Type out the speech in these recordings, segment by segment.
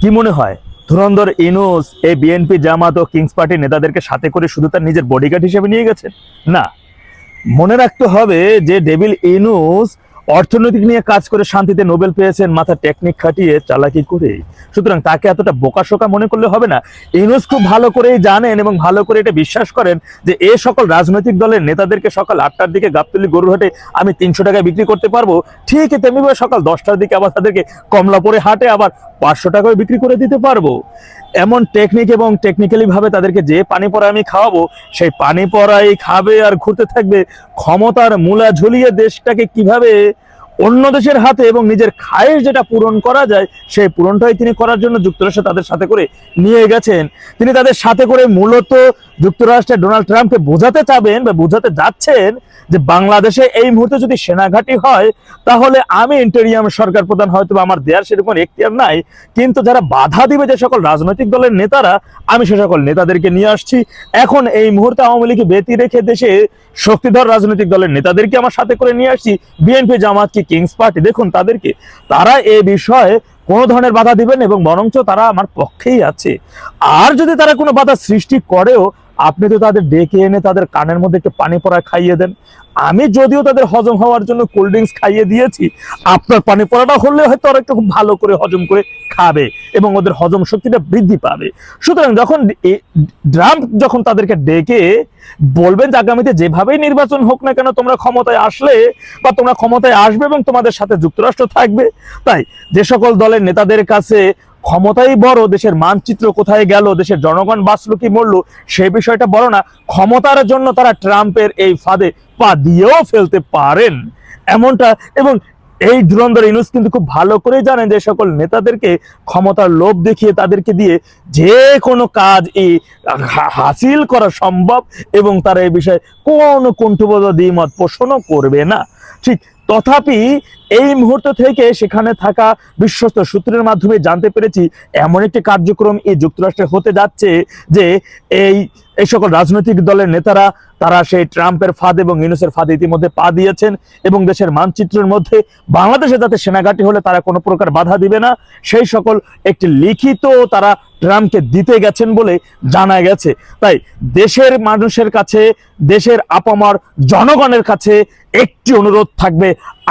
কি মনে হয়? ধুরন্ধর, ইনুস এ বিএনপি জামাত ও কিংস পার্টির নেতাদেরকে সাথে করে শুধু তার নিজের বডিগার্ড হিসেবে নিয়ে গেছেন না। মনে রাখতে হবে যে ডেভিল ইনুস অর্থনৈতিক নিয়ে কাজ করে শান্তিতে নোবেল পেয়েছেন মাথা টেকনিক খাটিয়ে চালাকি করে সুতরাং তাকে এতটা বোকাশোকা মনে করলে হবে না। ইনুস খুব ভালো করেই জানেন এবং ভালো করে এটা বিশ্বাস করেন যে এ সকল রাজনৈতিক দলের নেতাদেরকে সকাল আটটার দিকে গাবতলি গরুহাটে আমি তিনশো টাকায় বিক্রি করতে পারব। ঠিক তেমনিভাবে সকাল দশটার দিকে আবার তাদেরকে কমলাপুরে হাটে আবার পাঁচশো টাকায় বিক্রি করে দিতে পারব। এমন টেকনিক এবং টেকনিক্যালি ভাবে তাদেরকে যে পানি পড়া আমি খাওয়াবো, সেই পানি পড়াই খাবে আর ঘুরতে থাকবে। ক্ষমতার মূলা ঝুলিয়ে দেশটাকে কীভাবে অন্য দেশের হাতে এবং নিজের খায়ের যেটা পূরণ করা যায়, সেই পূরণটাই তিনি করার জন্য যুক্তরাষ্ট্র তাদের সাথে করে নিয়ে গেছেন। তিনি তাদের সাথে করে মূলত যুক্তরাষ্ট্রের ডোনাল্ড ট্রাম্পকে বোঝাতে চাবেন বা বোঝাতে যাচ্ছেন যে বাংলাদেশে এই মুহূর্তে যদি সেনাঘাটি হয়, তাহলে আমি ইন্টেরিয়াম সরকার প্রধান হয়তো আমার দেয়ার সেরকম এখতিয়ার নাই। কিন্তু যারা বাধা দিবে যে সকল রাজনৈতিক দলের নেতারা, আমি সে সকল নেতাদেরকে নিয়ে আসছি। এখন এই মুহূর্তে আওয়ামী লীগ বেতি রেখে দেশে শক্তিধর রাজনৈতিক দলের নেতাদেরকে আমার সাথে করে নিয়ে আসছি। বিএনপি জামাত কি কিংস পার্টি দেখুন তাদেরকে, তারা এ বিষয়ে কোনো ধরনের বাধা দিবেন এবং বরঞ্চ তারা আমার পক্ষেই আছে। আর যদি তারা কোনো বাধা সৃষ্টি করেও আপনি তো তাদের ডেকে এনে তাদের কানের মধ্যে একটু পানি পড়া খাইয়ে দেন। আমি যদিও তাদের হজম হওয়ার জন্য কোল্ড ড্রিঙ্কস খাইয়ে দিয়েছি, আপনার পানি পড়াটা হলে হয়তো ওরা একটু খুব ভালো করে হজম করে খাবে এবং ওদের হজম শক্তিটা বৃদ্ধি পাবে। সুতরাং যখন ট্রাম্প যখন তাদেরকে ডেকে বলবেন যে আগামীতে যেভাবেই নির্বাচন হোক না কেন তোমরা ক্ষমতায় আসলে বা তোমরা ক্ষমতায় আসবে এবং তোমাদের সাথে যুক্তরাষ্ট্র থাকবে, তাই যে সকল দলের নেতাদের কাছে ক্ষমতাই বড়, দেশের মানচিত্র কোথায় গেল, দেশের জনগণ বাঁচলো কি মরলো সেই বিষয়টা বড় না। ক্ষমতার জন্য তারা ট্রাম্পের এই ফাঁদে পা দিয়েও ফেলতে পারেন। এমনটা এবং এই ধুরন্ধর ইনুস কিন্তু খুব ভালো করে জানেন যে সকল নেতাদেরকে ক্ষমতার লোভ দেখিয়ে তাদেরকে দিয়ে যে কোনো কাজ এই হাসিল করা সম্ভব এবং তারা এই বিষয়ে কোনো কুণ্ঠবোধ দ্বিমত পোষণও করবে না। ঠিক তথাপি এই মুহূর্ত থেকে সেখানে থাকা বিশ্বস্ত সূত্রের মাধ্যমে জানতে পেরেছি এমন একটি কার্যক্রম এই যুক্তরাষ্ট্রে হতে যাচ্ছে যে এই এই সকল রাজনৈতিক দলের নেতারা, তারা সেই ট্রাম্পের ফাঁদ এবং ইউনুসের ফাঁদ ইতিমধ্যে পা দিয়েছেন এবং দেশের মানচিত্রের মধ্যে বাংলাদেশে যাতে সেনাঘাটি হলে তারা কোনো প্রকার বাধা দিবে না, সেই সকল একটি লিখিত তারা ট্রাম্পকে দিতে গেছেন বলে জানা গেছে। তাই দেশের মানুষের কাছে, দেশের আপামর জনগণের কাছে একটি অনুরোধ থাকবে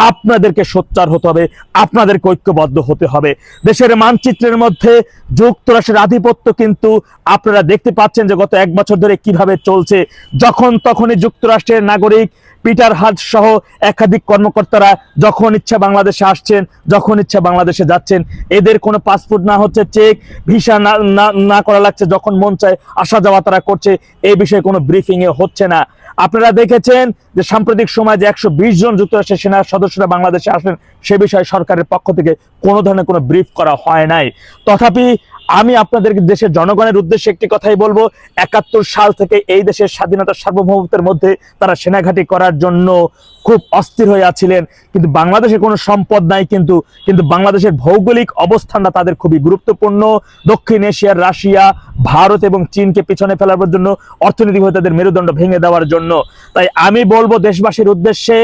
আপনাদেরকে সোচ্চার হতে হবে, আপনাদেরকে ঐক্যবদ্ধ হতে হবে। দেশের মানচিত্রের মধ্যে যুক্তরাষ্ট্রের আধিপত্য কিন্তু আপনারা দেখতে পাচ্ছেন যে গত এক বছর ধরে কীভাবে চলছে। যখন তখনই যুক্তরাষ্ট্রের নাগরিক পিটার হাজ সহ একাধিক কর্মকর্তারা যখন ইচ্ছা বাংলাদেশে আসছেন, যখন ইচ্ছা বাংলাদেশে যাচ্ছেন, এদের কোনো পাসপোর্ট না হচ্ছে, চেক, ভিসা না না করা লাগছে, যখন মন চায় আসা যাওয়া তারা করছে, এই বিষয়ে কোনো ব্রিফিংয়ে হচ্ছে না। আপনারা দেখেছেন যে সাম্প্রতিক সময় যে একশো বিশ জন যুক্তরাষ্ট্রের সেনা সদস্যরা বাংলাদেশে আসলেন সে বিষয়ে সরকারের পক্ষ থেকে কোনো ধরনের কোনো ব্রিফ করা হয় নাই। তথাপি আমি আপনাদের দেশের জনগণের উদ্দেশ্যে একটি কথাই বলব, একাত্তর সাল থেকে এই দেশের স্বাধীনতার সার্বভৌমত্বের মধ্যে তারা সেনাঘাঁটি করার জন্য খুব অস্থির হয়ে আছিলেন। কিন্তু বাংলাদেশে কোনো সম্পদ নাই কিন্তু কিন্তু বাংলাদেশের ভৌগোলিক অবস্থানটা তাদের খুবই গুরুত্বপূর্ণ। দক্ষিণ এশিয়ার রাশিয়া, ভারত এবং চীনকে পিছনে ফেলার জন্য অর্থনৈতিকভাবে তাদের মেরুদণ্ড ভেঙে দেওয়ার জন্য তাই আমি বলব দেশবাসীর উদ্দেশ্যে,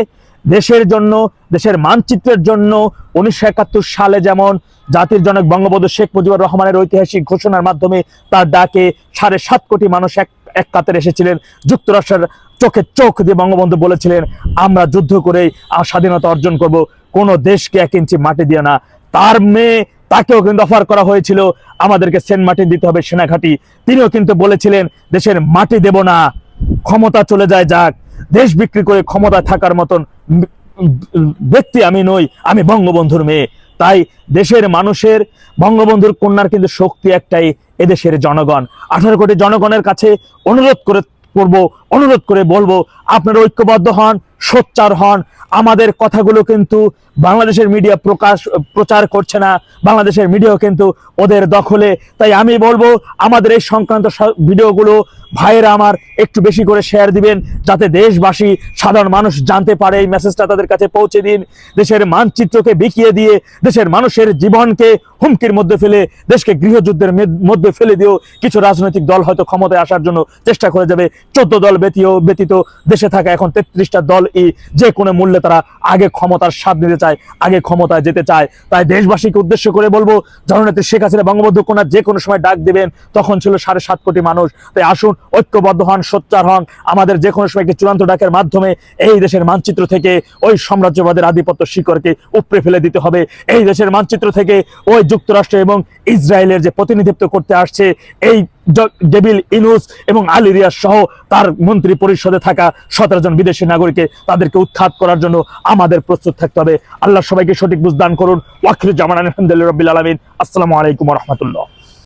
দেশের জন্য, দেশের মানচিত্রের জন্য উনিশশো একাত্তর সালে যেমন জাতির জনক বঙ্গবন্ধু শেখ মুজিবুর রহমানের ঐতিহাসিক ঘোষণার মাধ্যমে তার ডাকে সাড়ে সাত কোটি মানুষ এক এক কাতারে এসেছিলেন, যুক্তরাষ্ট্রের চোখে চোখ দিয়ে বঙ্গবন্ধু বলেছিলেন, আমরা যুদ্ধ করেই স্বাধীনতা অর্জন করব, কোনো দেশকে এক ইঞ্চি মাটি দিয়ে না। তার মেয়ে, তাকেও কিন্তু অফার করা হয়েছিল, আমাদেরকে সেন্ট মার্টিন দিতে হবে সেনাঘাটি। তিনিও কিন্তু বলেছিলেন, দেশের মাটি দেব না। ক্ষমতা চলে যায় যাক, দেশ বিক্রি করে ক্ষমতা থাকার মতন ব্যক্তি আমি নই, আমি বঙ্গবন্ধুর মেয়ে। তাই দেশের মানুষের, বঙ্গবন্ধুর কন্যার কিন্তু শক্তি একটাই, এদেশের জনগণ। আঠারো কোটি জনগণের কাছে অনুরোধ করে করব, অনুরোধ করে বলব, আপনারা ঐক্যবদ্ধ হন সোচ্চার হন। আমাদের কথাগুলো কিন্তু বাংলাদেশের মিডিয়া প্রকাশ, প্রচার করছে না। বাংলাদেশের মিডিয়াও কিন্তু ওদের দখলে। তাই আমি বলব, আমাদের এই সংক্রান্ত ভিডিওগুলো ভাইয়েরা আমার একটু বেশি করে শেয়ার দিবেন, যাতে দেশবাসী, সাধারণ মানুষ জানতে পারে এই মেসেজটা তাদের কাছে পৌঁছে দিন। দেশের মানচিত্রকে বিকিয়ে দিয়ে, দেশের মানুষের জীবনকে হুমকির মধ্যে ফেলে, দেশকে গৃহযুদ্ধের মধ্যে ফেলে দিয়েও কিছু রাজনৈতিক দল হয়তো ক্ষমতায় আসার জন্য চেষ্টা করে যাবে। চোদ্দ দল ব্যতীয়, ব্যতীত দেশে থাকা এখন তেত্রিশটা দল ই যে কোনো মূল্যে তারা আগে ক্ষমতার স্বাদ নিতে চায়, আগে ক্ষমতায় যেতে চায়। তাই দেশবাসীকে উদ্দেশ্য করে বলব, জননেত্রী শেখ হাসিনা, বঙ্গবন্ধু কন্যা যে কোনো সময় ডাক দিবেন, তখন ছিল সাড়ে সাত কোটি মানুষ। তাই আসুন, ঐক্যবদ্ধ হন, সোচ্চার হন। আমাদের যে কোনো সময় একটি চূড়ান্ত ডাকের মাধ্যমে এই দেশের মানচিত্র থেকে ওই সাম্রাজ্যবাদের আধিপত্য শিকড়কে উপড়ে ফেলে দিতে হবে। এই দেশের মানচিত্র থেকে ওই যুক্তরাষ্ট্র এবং ইসরায়েলের যে প্রতিনিধিত্ব করতে আসছে, এই ডেভিল ইনুস এবং আলিরিয়া সহ তার মন্ত্রী পরিষদে থাকা সতেরো জন বিদেশি নাগরিককে তাদেরকে উৎখাত করার জন্য আমাদের প্রস্তুত থাকতে হবে। আল্লাহ সবাইকে সঠিক বুঝদান করুন। ওয়াকির জামান আলহামদুলিল্লাহ রবিল আলমিন। আসসালামু আলাইকুম রহমতুল্লাহ।